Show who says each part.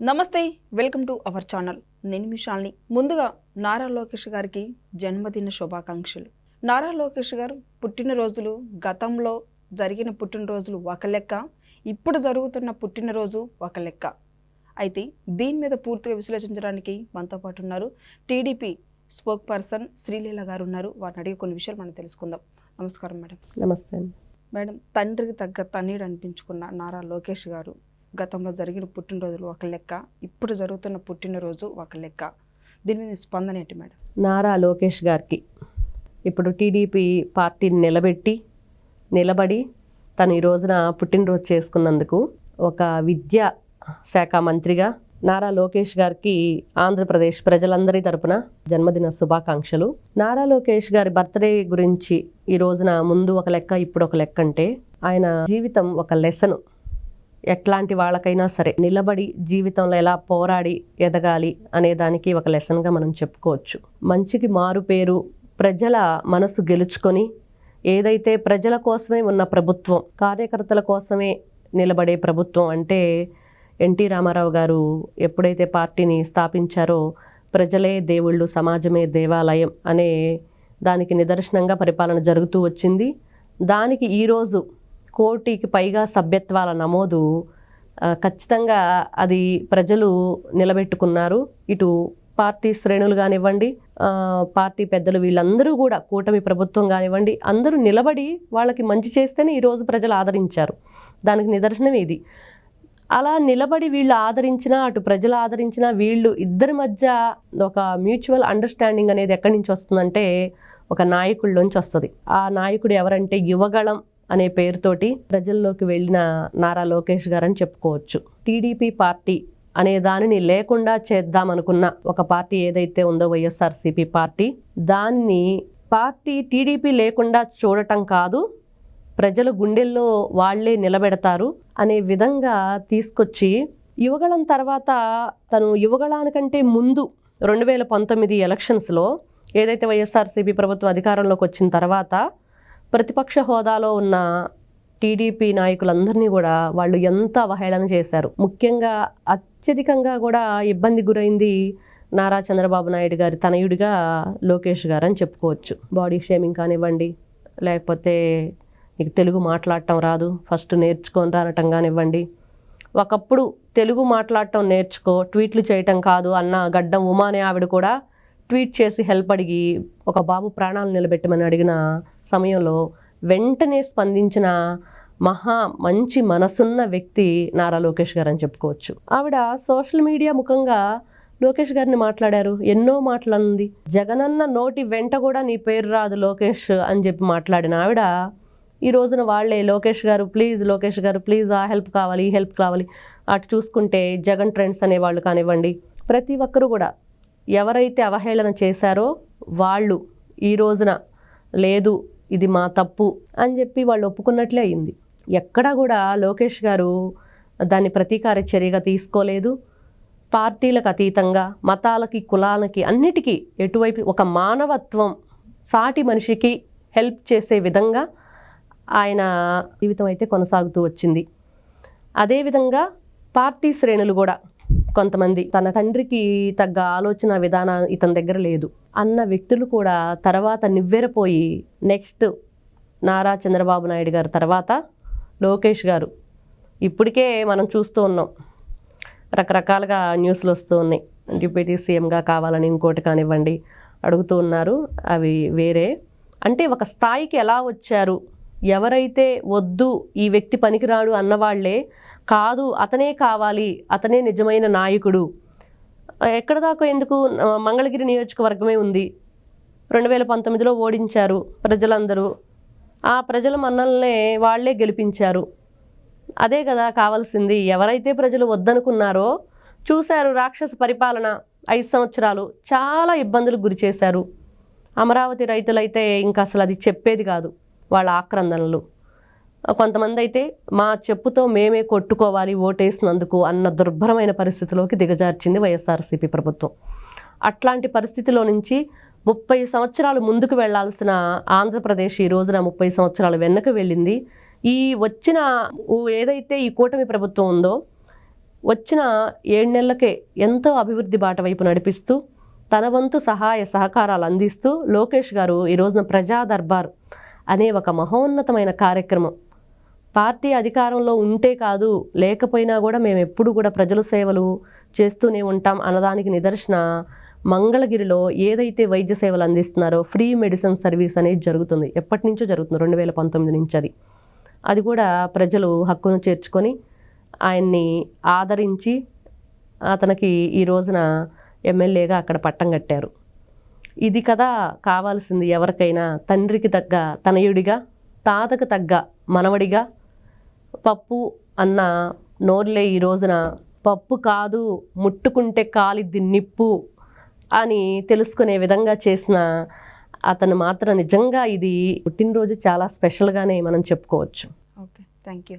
Speaker 1: నమస్తే welcome to our channel. నేను మీ శాలిని. ముందుగా నారా లోకేష్ గారికి జన్మదిన శుభాకాంక్షలు. నారా లోకేష్ గారు పుట్టినరోజులు గతంలో జరిగిన పుట్టినరోజులు ఒక లెక్క ఇప్పుడు జరుగుతున్న పుట్టినరోజు ఒక లెక్క. అయితే దీని మీద పూర్తిగా విశ్లేషించడానికి మనతో పాటు ఉన్నారు టీడీపీ స్పోక్ పర్సన్ శ్రీలీల గారు ఉన్నారు. వారిని అడిగి కొన్ని విషయాలు మనం తెలుసుకుందాం. నమస్కారం మేడం.
Speaker 2: నమస్తే
Speaker 1: మేడం తండ్రికి తగ్గ తన్నీడు అనిపించుకున్న నారా లోకేష్ గారు గతంలో జరిగిన పుట్టినరోజులు ఒక లెక్క ఇప్పుడు జరుగుతున్న పుట్టినరోజు ఒక లెక్క. దీని మీద స్పందన ఏంటి మేడం?
Speaker 2: నారా లోకేష్ గారికి. ఇప్పుడు టీడీపీ పార్టీని నిలబెట్టి నిలబడి తను ఈ రోజున పుట్టినరోజు చేసుకున్నందుకు ఒక విద్యా శాఖ మంత్రిగా నారా లోకేష్ గారికి ఆంధ్రప్రదేశ్ ప్రజలందరి తరపున జన్మదిన శుభాకాంక్షలు. నారా లోకేష్ గారి బర్త్డే గురించి ఈ రోజున ముందు ఒక లెక్క ఇప్పుడు ఒక లెక్క అంటే ఆయన జీవితం ఒక లెసను. ఎట్లాంటి వాళ్ళకైనా సరే నిలబడి జీవితంలో ఎలా పోరాడి ఎదగాలి అనే దానికి ఒక లెసన్గా మనం చెప్పుకోవచ్చు. మంచికి మారు పేరు ప్రజల మనసు గెలుచుకొని ఏదైతే ప్రజల కోసమే ఉన్న ప్రభుత్వం కార్యకర్తల కోసమే నిలబడే ప్రభుత్వం అంటే ఎన్టీ రామారావు గారు ఎప్పుడైతే పార్టీని స్థాపించారో ప్రజలే దేవుళ్ళు సమాజమే దేవాలయం అనే దానికి నిదర్శనంగా పరిపాలన జరుగుతూ వచ్చింది. దానికి ఈరోజు కోటికి పైగా సభ్యత్వాల నమోదు ఖచ్చితంగా అది ప్రజలు నిలబెట్టుకున్నారు. ఇటు పార్టీ శ్రేణులు కానివ్వండి పార్టీ పెద్దలు వీళ్ళందరూ కూడా కూటమి ప్రభుత్వం కానివ్వండి అందరూ నిలబడి వాళ్ళకి మంచి చేస్తేనే ఈరోజు ప్రజలు ఆదరించారు. దానికి నిదర్శనం ఇది. అలా నిలబడి వీళ్ళు ఆదరించినా అటు ప్రజలు ఆదరించినా వీళ్ళు ఇద్దరి మధ్య ఒక మ్యూచువల్ అండర్స్టాండింగ్ అనేది ఎక్కడి నుంచి వస్తుందంటే ఒక నాయకుల్లోంచి వస్తుంది. ఆ నాయకుడు ఎవరంటే యువగళం అనే పేరుతోటి ప్రజల్లోకి వెళ్ళిన నారా లోకేష్ గారు అని చెప్పుకోవచ్చు. టీడీపీ పార్టీ అనే దానిని లేకుండా చేద్దామనుకున్న ఒక పార్టీ ఏదైతే ఉందో వైఎస్ఆర్సీపీ పార్టీ దాన్ని పార్టీ టీడీపీ లేకుండా చూడటం కాదు ప్రజల గుండెల్లో వాళ్ళే నిలబెడతారు అనే విధంగా తీసుకొచ్చి యువగళం తర్వాత తను యువగళానికంటే ముందు రెండు వేల పంతొమ్మిది ఎలక్షన్స్లో ఏదైతే వైఎస్ఆర్సీపీ ప్రభుత్వం అధికారంలోకి వచ్చిన తర్వాత ప్రతిపక్ష హోదాలో ఉన్న టీడీపీ నాయకులందరినీ కూడా వాళ్ళు ఎంత అవహేళన చేశారు. ముఖ్యంగా అత్యధికంగా కూడా ఇబ్బంది గురైంది నారా చంద్రబాబు నాయుడు గారి తనయుడిగా లోకేష్ గారు అని చెప్పుకోవచ్చు. బాడీ షేమింగ్ కానివ్వండి లేకపోతే నీకు తెలుగు మాట్లాడటం రాదు ఫస్ట్ నేర్చుకొని రానటం కానివ్వండి. ఒకప్పుడు తెలుగు మాట్లాడటం నేర్చుకో ట్వీట్లు చేయటం కాదు అన్న గడ్డం ఉమా అనే ఆవిడ కూడా ట్వీట్ చేసి హెల్ప్ అడిగి ఒక బాబు ప్రాణాలు నిలబెట్టమని అడిగిన సమయంలో వెంటనే స్పందించిన మహా మంచి మనసున్న వ్యక్తి నారా లోకేష్ గారు అని చెప్పుకోవచ్చు. ఆవిడ సోషల్ మీడియా ముఖంగా లోకేష్ గారిని మాట్లాడారు. ఎన్నో మాటలనుంది. జగనన్న నోటి వెంట కూడా నీ పేరు రాదు లోకేష్ అని చెప్పి మాట్లాడిన ఆవిడ ఈ రోజున వాళ్ళే లోకేష్ గారు ప్లీజ్ లోకేష్ గారు ప్లీజ్ ఆ హెల్ప్ కావాలి ఈ హెల్ప్ కావాలి. అటు చూసుకుంటే జగన్ ట్రెండ్స్ అనేవాళ్ళు కానివ్వండి ప్రతి ఒక్కరు కూడా ఎవరైతే అవహేళన చేశారో వాళ్ళు ఈ రోజున లేదు ఇది మా తప్పు అని చెప్పి వాళ్ళు ఒప్పుకున్నట్లే అయింది. ఎక్కడా కూడా లోకేష్ గారు దాన్ని ప్రతీకార చర్యగా తీసుకోలేదు. పార్టీలకు అతీతంగా మతాలకి కులాలకి అన్నిటికీ ఎటువైపు ఒక మానవత్వం సాటి మనిషికి హెల్ప్ చేసే విధంగా ఆయన జీవితం అయితే కొనసాగుతూ వచ్చింది. అదేవిధంగా పార్టీ శ్రేణులు కూడా కొంతమంది తన తండ్రికి తగ్గ ఆలోచన విధానం ఇతని దగ్గర లేదు. అన్న వ్యక్తులు కూడా తర్వాత నివ్వెరపోయి నెక్స్ట్ నారా చంద్రబాబు నాయుడు గారు తర్వాత లోకేష్ గారు. ఇప్పటికే మనం చూస్తూ ఉన్నాం. రకరకాలుగా న్యూస్లు వస్తూ ఉన్నాయి. డిప్యూటీ సీఎంగా కావాలని ఇంకోటి కానివ్వండి అడుగుతూ ఉన్నారు. అవి వేరే. అంటే ఒక స్థాయికి ఎలా వచ్చారు? ఎవరైతే వద్దు ఈ వ్యక్తి పనికిరాడు అన్నవాళ్ళే కాదు అతనే కావాలి అతనే నిజమైన నాయకుడు. ఎక్కడ దాకా ఎందుకు? మంగళగిరి నియోజకవర్గమే ఉంది. రెండు వేల పంతొమ్మిదిలో ఓడించారు ప్రజలందరూ. ఆ ప్రజల మన్నల్నే వాళ్ళే గెలిపించారు. అదే కదా కావాల్సింది. ఎవరైతే ప్రజలు వద్దనుకున్నారో చూశారు రాక్షస పరిపాలన ఐదు సంవత్సరాలు చాలా ఇబ్బందులకు గురి చేశారు. అమరావతి రైతులైతే ఇంకా అసలు అది చెప్పేది కాదు. వాళ్ళ ఆక్రందనలు. కొంతమంది అయితే మా చెప్పుతో మేమే కొట్టుకోవాలి ఓటేసినందుకు అన్న దుర్భరమైన పరిస్థితిలోకి దిగజార్చింది వైఎస్ఆర్సీపీ ప్రభుత్వం. అట్లాంటి పరిస్థితిలో నుంచి ముప్పై సంవత్సరాలు ముందుకు వెళ్ళాల్సిన ఆంధ్రప్రదేశ్ ఈ రోజున ముప్పై సంవత్సరాలు వెనక్కి వెళ్ళింది. ఈ వచ్చిన ఏదైతే ఈ కూటమి ప్రభుత్వం ఉందో వచ్చిన ఏడు నెలలకే ఎంతో అభివృద్ధి బాట వైపు నడిపిస్తూ తన వంతు సహాయ సహకారాలు అందిస్తూ లోకేష్ గారు ఈ రోజున ప్రజా దర్బార్ అనే ఒక మహోన్నతమైన కార్యక్రమం. పార్టీ అధికారంలో ఉంటే కాదు లేకపోయినా కూడా మేము ఎప్పుడు కూడా ప్రజల సేవలు చేస్తూనే ఉంటాం అన్నదానికి నిదర్శన మంగళగిరిలో ఏదైతే వైద్య సేవలు అందిస్తున్నారో ఫ్రీ మెడిసిన్ సర్వీస్ అనేది జరుగుతుంది. ఎప్పటి నుంచో జరుగుతుంది. రెండు వేల పంతొమ్మిది నుంచి అది. అది కూడా ప్రజలు హక్కును చేర్చుకొని ఆయన్ని ఆదరించి అతనికి ఈ రోజున ఎమ్మెల్యేగా అక్కడ పట్టం కట్టారు. ఇది కదా కావాల్సింది ఎవరికైనా. తండ్రికి తగ్గ తనయుడిగా తాతకు తగ్గ మనవడిగా. పప్పు అన్న నోర్లే ఈ రోజున. పప్పు కాదు ముట్టుకుంటే కాలిద్ది నిప్పు అని తెలుసుకునే విధంగా చేసిన అతను మాత్రం నిజంగా ఇది పుట్టినరోజు చాలా స్పెషల్గానే మనం చెప్పుకోవచ్చు.
Speaker 1: Okay thank you